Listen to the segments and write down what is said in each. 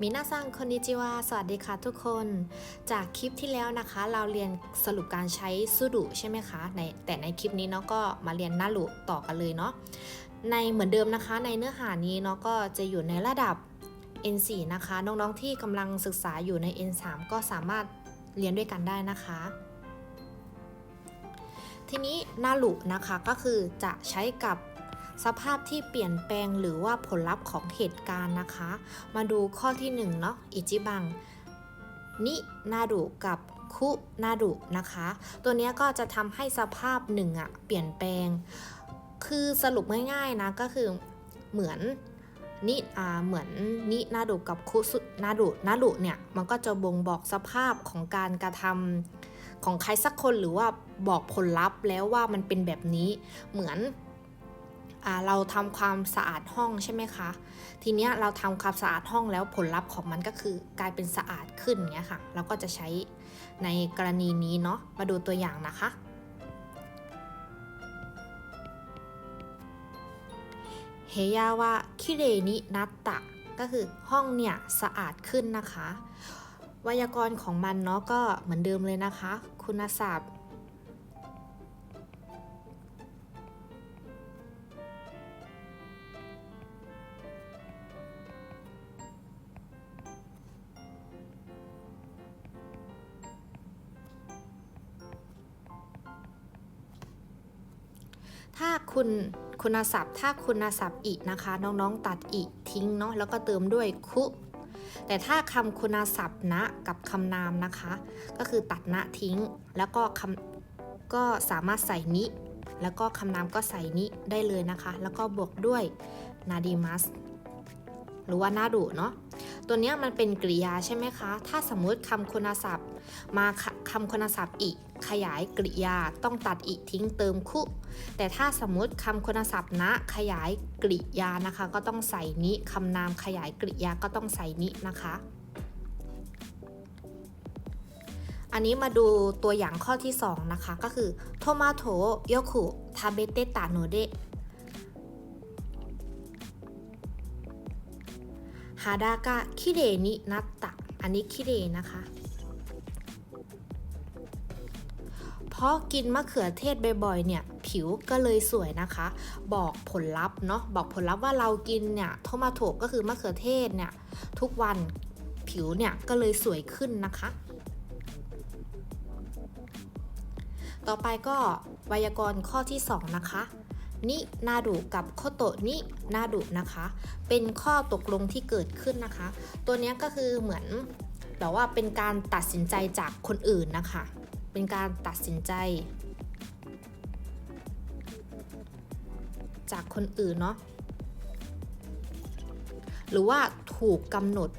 มินาซังคอนนิจิวาสวัสดีค่ะทุกคน จากคลิปที่แล้วนะคะ เราเรียนสรุปการใช้สุดุใช่ไหมคะในแต่ในคลิปนี้เนาะก็มาเรียนนารุต่อกันเลยเนาะในเหมือนเดิมนะคะ ในเนื้อหานี้เนาะก็จะอยู่ในระดับ N4 นะคะ น้องๆที่กำลังศึกษาอยู่ใน N3 ก็สามารถเรียนด้วยกันได้นะคะ ทีนี้นารุนะคะก็คือจะใช้กับ สภาพที่เปลี่ยนแปลงหรือว่าผลลัพธ์ของเหตุการณ์นะคะ มาดูข้อที่1เนาะอิจิบัง นินาดุกับคุนาดุนะคะ ตัวนี้ก็จะทำให้สภาพหนึ่งอะเปลี่ยนแปลง คือสรุปง่ายๆนะก็คือเหมือนนิอ่าเหมือนนินาดุกับคุสุนาดุนาดุเนี่ยมันก็จะบ่งบอกสภาพของการกระทำของใครสักคนหรือว่าบอกผลลัพธ์แล้วว่ามันเป็นแบบนี้เหมือน เราทำความสะอาดห้องใช่ไหมคะ ทีเนี้ยเราทำความสะอาดห้องแล้วผลลัพธ์ของมันก็คือกลายเป็นสะอาดขึ้นเงี้ยค่ะ เราก็จะใช้ในกรณีนี้เนาะ มาดูตัวอย่างนะคะ เฮยาวะคิเรนินัตตะก็คือห้องเนี่ยสะอาดขึ้นนะคะ ไวยากรณ์ของมันเนาะก็เหมือนเดิมเลยนะคะ คุณศัพท์ คุณคุณศัพท์ ถ้าคุณศัพท์อีนะคะ น้องๆตัดอีทิ้งเนาะแล้วก็เติมด้วยคุแต่ถ้าคำคุณศัพท์นะกับคำนามนะคะ ก็คือตัดนะทิ้ง แล้วก็คำก็สามารถใส่นิแล้วก็คำนามก็ใส่นิได้เลยนะคะ แล้วก็บวกด้วยนาดีมัสหรือว่านาดุเนาะตัวนี้มันเป็นกริยาใช่ไหมคะ ถ้าสมมุติคำคุณศัพท์มาคคำคุณศัพท์อีก ขยายกริยาต้องตัดอีกทิ้งเติมคุ แต่ถ้าสมมติคำคุณศัพท์นะ ขยายกริยานะคะ ก็ต้องใส่นิคำนามขยายกริยาก็ต้องใส่นินะคะ อันนี้มาดูตัวอย่างข้อที่ 2 นะคะ ก็คือโทมาโตโยคุทาเบเตตาโนเดฮาดากะคิเรนินัตตะอันนี้คิเรนะคะ เพราะกินมะเขือเทศบ่อยๆเนี่ยผิวก็เลยสวยนะคะ บอกผลลัพธ์เนาะบอกผลลัพธ์ว่าเรากินเนี่ยโทมาโตก็คือมะเขือเทศเนี่ยทุกวันผิวเนี่ยก็เลยสวยขึ้นนะคะ ต่อไปก็ไวยากรณ์ข้อที่ 2 นะคะนินาดุกับโคโตะนินาดุนะคะ เป็นข้อตกลงที่เกิดขึ้นนะคะ ตัวนี้ก็คือเหมือนแบบว่าเป็นการตัดสินใจจากคนอื่นนะคะ เป็นการตัดสินใจ จากคนอื่นเนาะหรือว่าถูกกำหนด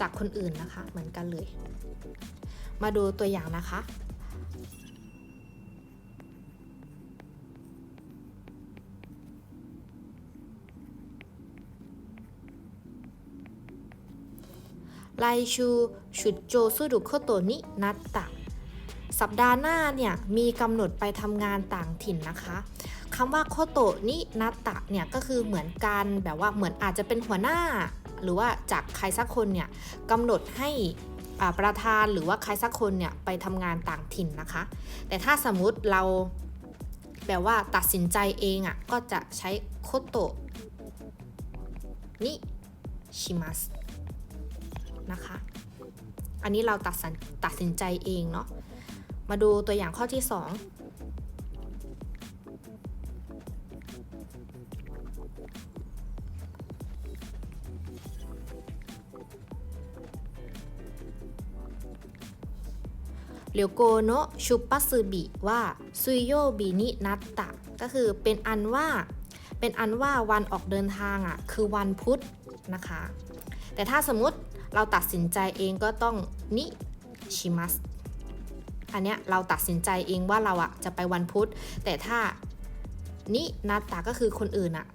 จากคนอื่นนะคะ เหมือนกันเลย มาดูตัวอย่างนะคะ ไลชูชุดโจสุดุโคโตนินัตตะสัปดาห์หน้าเนี่ยมีกำหนดไปทำงานต่างถิ่นนะคะคำว่าโคโตนินัตตะเนี่ยก็คือเหมือนการแบบว่าเหมือนอาจจะเป็นหัวหน้า หรือว่าจากใครสักคนเนี่ยกำหนดให้อาประธานหรือว่าใครสักคนเนี่ยไปทำงานต่างถิ่นนะคะ แต่ถ้าสมมุติเราแบบว่าตัดสินใจเองอะ่ะก็จะใช้โคโตนิชิมัส นะคะ อันนี้เราตัดสินตัดสินใจเองเนาะ มาดูตัวอย่างข้อที่ 2เหลียวโกโนะชุปปัสบิว่าซุยโยบินินัตตะ ก็คือเป็นอันว่า เป็นอันว่าวันออกเดินทางอะ คือวันพุธนะคะ แต่ถ้าสมมติ เราตัดสินใจเองก็ต้องนิชิมัสอันเนี้ยเราตัดสินใจเองว่าเราอะจะไปวันพุธ แต่ถ้านินาตาก็คือคนอื่นอะ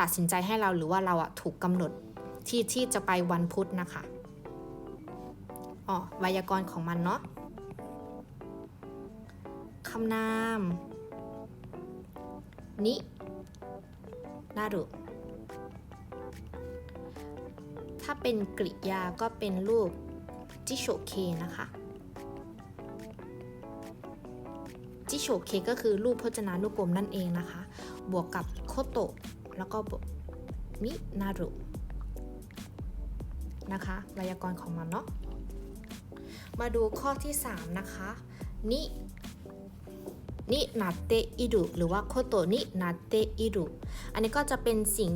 ตัดสินใจให้เราหรือว่าเราอะถูกกำหนดที่ที่จะไปวันพุธนะคะอ๋อไวยากรณ์ของมันเนาะคำนาม นินารุาเป็นกริยาก็เป็นรูปจิโชเคนะคะจิโชเคก็คือรูปพจนานุกรมนั่นเองนะคะ บวกกับโคโตะแล้วก็มินารุนะคะไวยากรณ์ของมันเนาะ มาดูข้อที่ 3 นะคะ นิ นินาเตอิดุหรือว่าโคโตนินาเตอิดุอันนี้ก็จะเป็นสิ่ง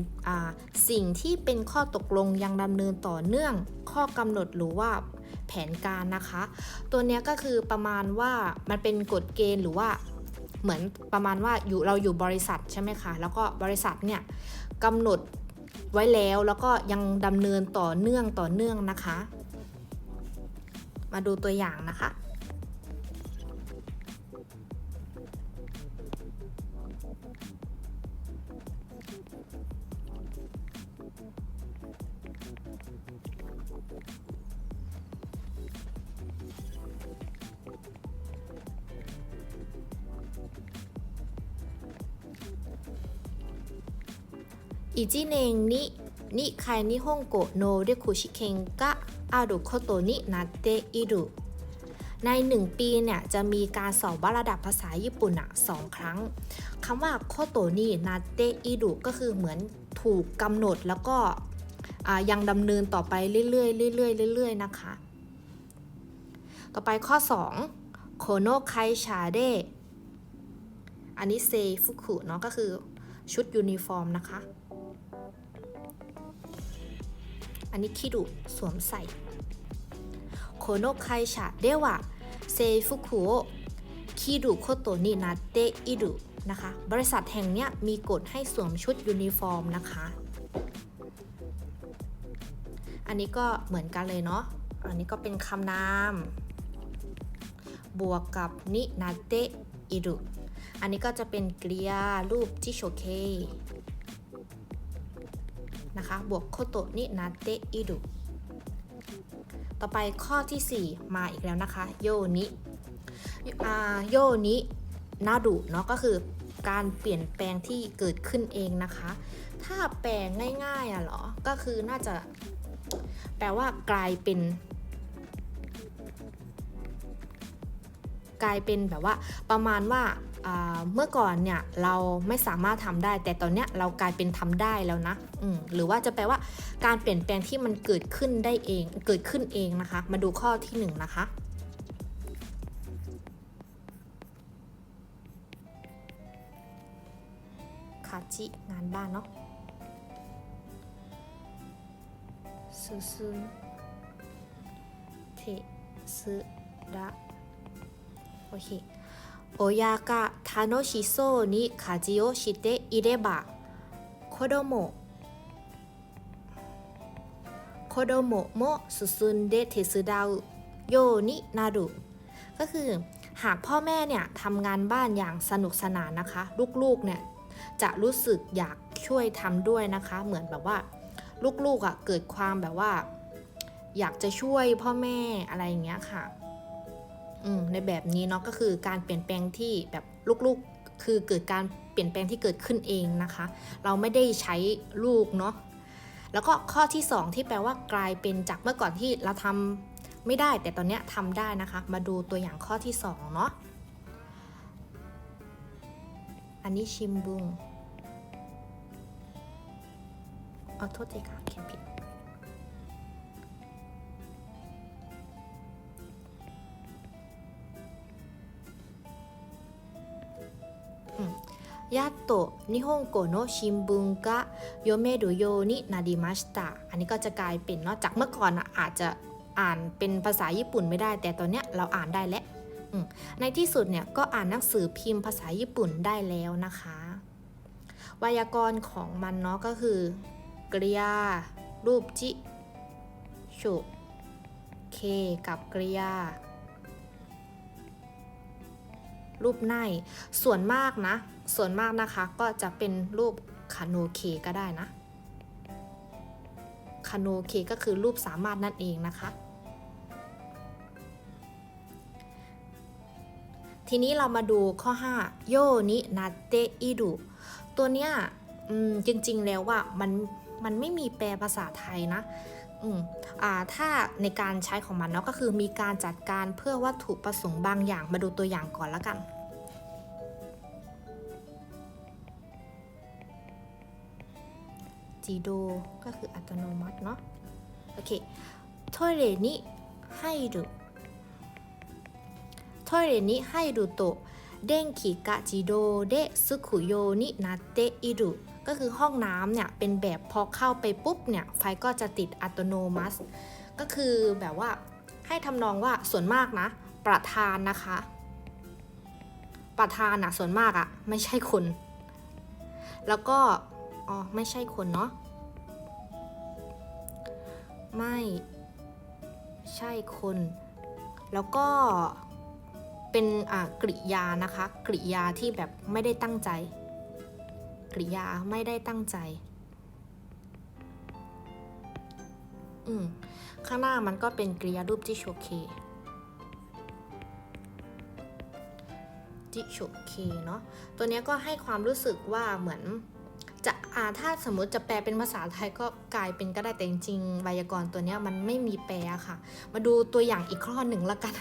สิ่งที่เป็นข้อตกลงยังดำเนินต่อเนื่อง ข้อกำหนดหรือว่าแผนการนะคะ ตัวเนี้ยก็คือประมาณว่ามันเป็นกฎเกณฑ์หรือว่าเหมือนประมาณว่าอยู่เราอยู่บริษัทใช่ไหมคะแล้วก็บริษัทเนี่ยกำหนดไว้แล้วแล้วก็ยังดำเนินต่อเนื่องต่อเนื่องนะคะ มาดูตัวอย่างนะคะ 1年に2回日本語能力試験があることになっているใน 1 ปีเนี่ยจะมีการสอบวัดระดับภาษาญี่ปุ่นอะสองครั้งคำว่าโคโตนี่นาเตอิดุก็คือเหมือนถูกกำหนดแล้วก็อ่ายังดำเนินต่อไปเรื่อยๆเรื่อยๆเรื่อยๆนะคะ ต่อไปข้อ 2 โคโนไคชาเดอันนี้เซฟุคุเนาะก็คือชุดยูนิฟอร์มนะคะ อันนี้คิดุสวมใส่โคโนไคชาเดวะเซฟุคุโอคิดุโคโตนินาเตอิดุนะคะ บริษัทแห่งเนี้ยมีกฎให้สวมชุดยูนิฟอร์มนะคะ อันนี้ก็เหมือนกันเลยเนาะ อันนี้ก็เป็นคำนาม บวกกับนินาเตอิดุ อันนี้ก็จะเป็นกริยารูปจิโชเค นะคะบวกโคโตะนินาเตอิดุต่อไปข้อที่ 4 มาอีกแล้วนะคะ โยนิโยนินาดุเนาะก็คือการเปลี่ยนแปลงที่เกิดขึ้นเองนะคะ ถ้าแปลงง่ายๆอะเหรอ ก็คือน่าจะ แปลว่ากลายเป็น กลายเป็นแบบว่า ประมาณว่า เมื่อก่อนเนี่ยเราไม่สามารถทำได้ แต่ตอนเนี้ยเรากลายเป็นทำได้แล้วนะหรือว่าจะแปลว่าการเปลี่ยนแปลงที่มันเกิดขึ้นได้เอง เกิดขึ้นเองนะคะ มาดูข้อที่หนึ่งนะคะคาจิงานบ้านเนาะซูซูเทสึดะโอเค 親が楽しそうに家事をしていれば子供子供も進んで手伝うようになるก็คือหากพ่อแม่เนี่ยทำงานบ้านอย่างสนุกสนานนะคะ ลูกๆเนี่ยจะรู้สึกอยากช่วยทำด้วยนะคะ เหมือนแบบว่าลูกๆอะ่ะเกิดความแบบว่า อยากจะช่วยพ่อแม่อะไรอย่างเงี้ยค่ะ อืม ในแบบนี้เนาะก็คือการเปลี่ยนแปลงที่แบบลูกๆคือเกิดการเปลี่ยนแปลงที่เกิดขึ้นเองนะคะ เราไม่ได้ใช้ลูกเนาะแล้วก็ข้อที่ 2 ที่แปลว่ากลายเป็นจากเมื่อก่อนที่เราทำไม่ได้ แต่ตอนเนี้ยทำได้นะคะ มาดูตัวอย่างข้อที่ 2 เนาะอันนี้ชิมบุงเอาโทษทีค่ะเขียนผิด やっと日本語の新聞が読めるようになりましたอันนี้ก็จะกลายเป็นเนอกจากเมื่อก่อนอะอาจจะอ่านเป็นภาษาญี่ปุ่นไม่ได้ แต่ตอนเนี้ยเราอ่านได้แล้วอืมในที่สุดเนี่ยก็อ่านหนังสือพิมพ์ภาษาญี่ปุ่นได้แล้วนะคะไวยากรณ์ของมันเนาะก็คือกริยา รูปจิชุเคกับกริยา รูปไนส่วนมากนะ ส่วนมากนะคะก็จะเป็นรูปคาโนเคก็ได้นะคาโนเคก็คือรูปสามารถนั่นเองนะคะ ทีนี้เรามาดูข้อ 5 โยนินาเตอิดุตัวเนี้ยจริงๆแล้วว่ามันมันไม่มีแปลภาษาไทยนะอืมอ่าถ้าในการใช้ของมันเนาะก็คือมีการจัดการเพื่อวัตถุประสงค์บางอย่างมาดูตัวอย่างก่อนล้วกัน จีโดก็คืออัตโนมัติเนาะโอเคโทเรนิให้ดูโทเรนิให้ดูโตะเด้งขีกะจิโดเดะซึคุโยนินาเตอิรุก็คือห้องน้ำเนี่ย เป็นแบบพอเข้าไปปุ๊บเนี่ย ไฟก็จะติดอัตโนมัติ ก็คือแบบว่าให้ทำนองว่าส่วนมากนะ ประธานนะคะ ประธานอะส่วนมากอะไม่ใช่คน แล้วก็ อ๋อ ไม่ใช่คนเนาะ ไม่ใช่คน แล้วก็เป็นอ่ากริยานะคะ กริยาที่แบบไม่ได้ตั้งใจ กริยาไม่ได้ตั้งใจ อืม ข้างหน้ามันก็เป็นกริยารูปที่โชเคจิโชเคเนาะ ตัวเนี้ยก็ให้ความรู้สึกว่าเหมือน จะอ่าถ้าสมมติจะแปลเป็นภาษาไทยก็กลายเป็นก็ได้แต่จริงๆไวยากรณ์ตัวเนี้ยมันไม่มีแปลค่ะ มาดูตัวอย่างอีกข้อหนึ่งละกัน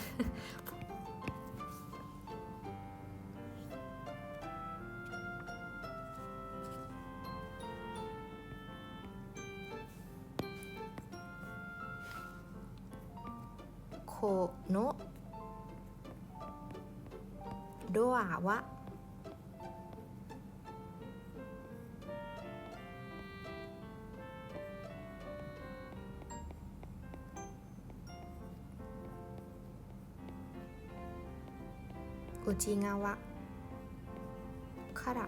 โคโนะโดะวะ 内側から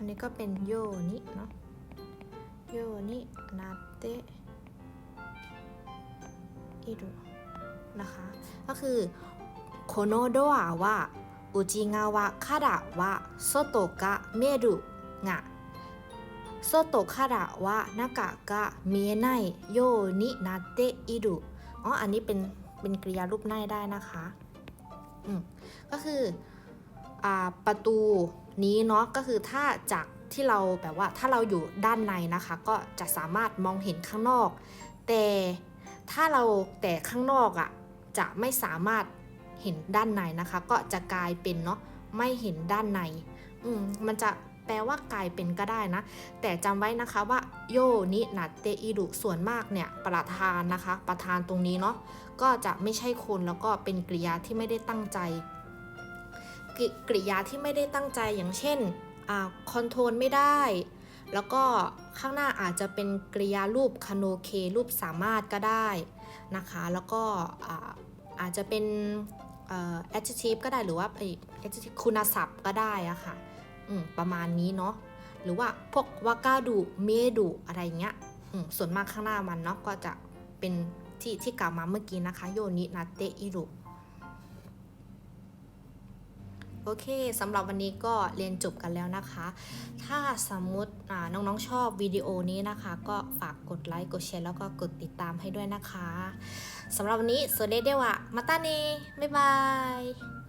อันนี้ก็เป็นโยนิเนาะโยนินาเตอิรุนะคะ ก็คือโคโนโดะวะอุจิงาวะคาดะวะโซโตกะเมรุงะโซโตคาดะวะนากะกะเมไนโยนินาเตอิรุอ๋ออันนี้เป็นเป็นกริยารูปไนได้นะคะ อืม ก็คือ อ่า ประตู นี้เนาะก็คือถ้าจากที่เราแบบว่าถ้าเราอยู่ด้านในนะคะ ก็จะสามารถมองเห็นข้างนอก แต่ถ้าเราแต่ข้างนอกอะ่ะจะไม่สามารถเห็นด้านในนะคะ ก็จะกลายเป็นเนาะไม่เห็นด้านในอืมมันจะแปลว่ากลายเป็นก็ได้นะ แต่จำไว้นะคะว่าโยนินาเตอิรุส่วนมากเนี่ยประธานนะคะ ประธานตรงนี้เนาะก็จะไม่ใช่คนแล้วก็เป็นกริยาที่ไม่ได้ตั้งใจ กริกริยาที่ไม่ได้ตั้งใจอย่างเช่นคอนโทรลไม่ได้ แล้วก็ข้างหน้าอาจจะเป็นกริยารูปคาโนเครูปสามารถก็ได้นะคะ แล้วก็อาอาจจะเป็นเอ่อ adjective ก็ได้หรือว่าไอ้ adjective คุณศัพท์ก็ได้อะค่ะประมาณนี้เนาะหรือว่าพวกวากาดุเมดุอะไรเงี้ยส่วนมากข้างหน้ามันเนาะก็จะเป็นที่ที่กล่าวมาเมื่อกี้นะคะ โยนินาเตอิรุ โอเคสำหรับวันนี้ก็เรียนจบกันแล้วนะคะ ถ้าสมมุติน้องๆชอบวิดีโอนี้นะคะ ก็ฝากกดไลค์กดแชร์แล้วก็กดติดตามให้ด้วยนะคะสำหรับวันนี้สวัสดีเดวะมาตาเนบ๊ายบาย